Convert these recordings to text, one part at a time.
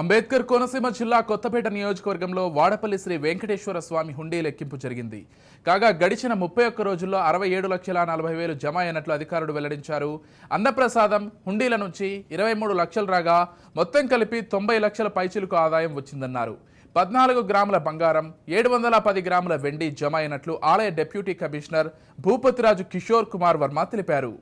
అంబేద్కర్ కోనసీమ జిల్లా కొత్తపేట నియోజకవర్గంలో వాడపల్లి శ్రీ వెంకటేశ్వర స్వామి హుండీ లెక్కింపు జరిగింది. కాగా గడిచిన ముప్పై ఒక్క రోజుల్లో అరవై ఏడు లక్షల నలభై వేలు జమ అయినట్లు అధికారులు వెల్లడించారు. అన్నప్రసాదం హుండీల నుంచి ఇరవై మూడు లక్షలు రాగా మొత్తం కలిపి తొంభై లక్షల పైచిలకు ఆదాయం వచ్చిందన్నారు. పద్నాలుగు గ్రాముల బంగారం ఏడు వందల పది గ్రాముల వెండి జమ అయినట్లు ఆలయ డెప్యూటీ కమిషనర్ భూపతిరాజు కిషోర్ కుమార్ వర్మ తెలిపారు.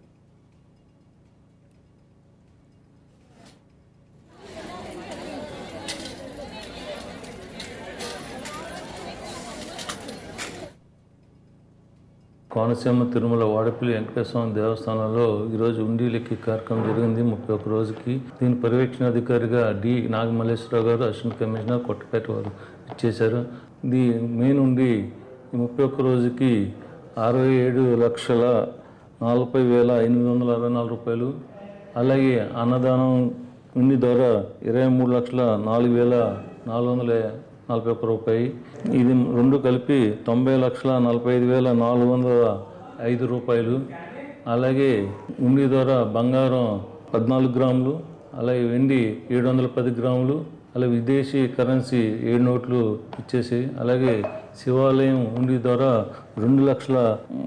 కోనసీమ తిరుమల వాడపల్లి వెంకటేశ్వర దేవస్థానంలో ఈరోజు ఉండీలెక్కి కార్యక్రమం జరిగింది. ముప్పై ఒక్క రోజుకి దీని పర్యవేక్షణ అధికారిగా డి నాగమల్లేశ్వరరావు గారు అసిస్టెంట్ కమిషనర్ కొట్టపేట వారు ఇచ్చేశారు ఇది మెయిన్ ఉండి ముప్పై ఒక్క రోజుకి అరవై ఏడు లక్షల నలభై వేల ఎనిమిది వందల అరవై నాలుగు రూపాయలు అలాగే అన్నదానం ఉండి ద్వారా ఇరవై మూడు లక్షల నాలుగు వేల నాలుగు వందల నలభై ఒక్క రూపాయి. ఇది రెండు కలిపి తొంభై లక్షల నలభై ఐదు వేల నాలుగు వందల ఐదు రూపాయలు. అలాగే ఉండి ద్వారా బంగారం పద్నాలుగు గ్రాములు అలాగే వెండి ఏడు వందల పది గ్రాములు అలాగే విదేశీ కరెన్సీ ఏడు నోట్లు ఇచ్చేసి అలాగే శివాలయం ఉండి ద్వారా రెండు లక్షల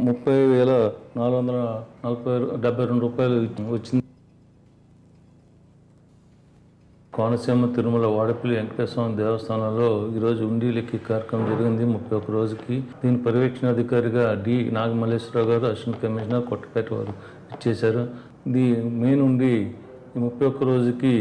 ముప్పై వేల నాలుగు వందల నలభై డెబ్బై రెండు రూపాయలు వచ్చింది కోనసీమ తిరుమల వాడపల్లి వెంకటేశ్వర దేవస్థానంలో ఈరోజు ఉండి లెక్కి కార్యక్రమం జరిగింది. ముప్పై ఒక్క రోజుకి దీని పర్యవేక్షణ అధికారిగా డి నాగమల్లేశ్వరరావు గారు అసిస్టెంట్ కమిషనర్ కొట్టపేట వారు ఇచ్చేశారు ఇది మెయిన్ ఉండి ముప్పై ఒక్క రోజుకి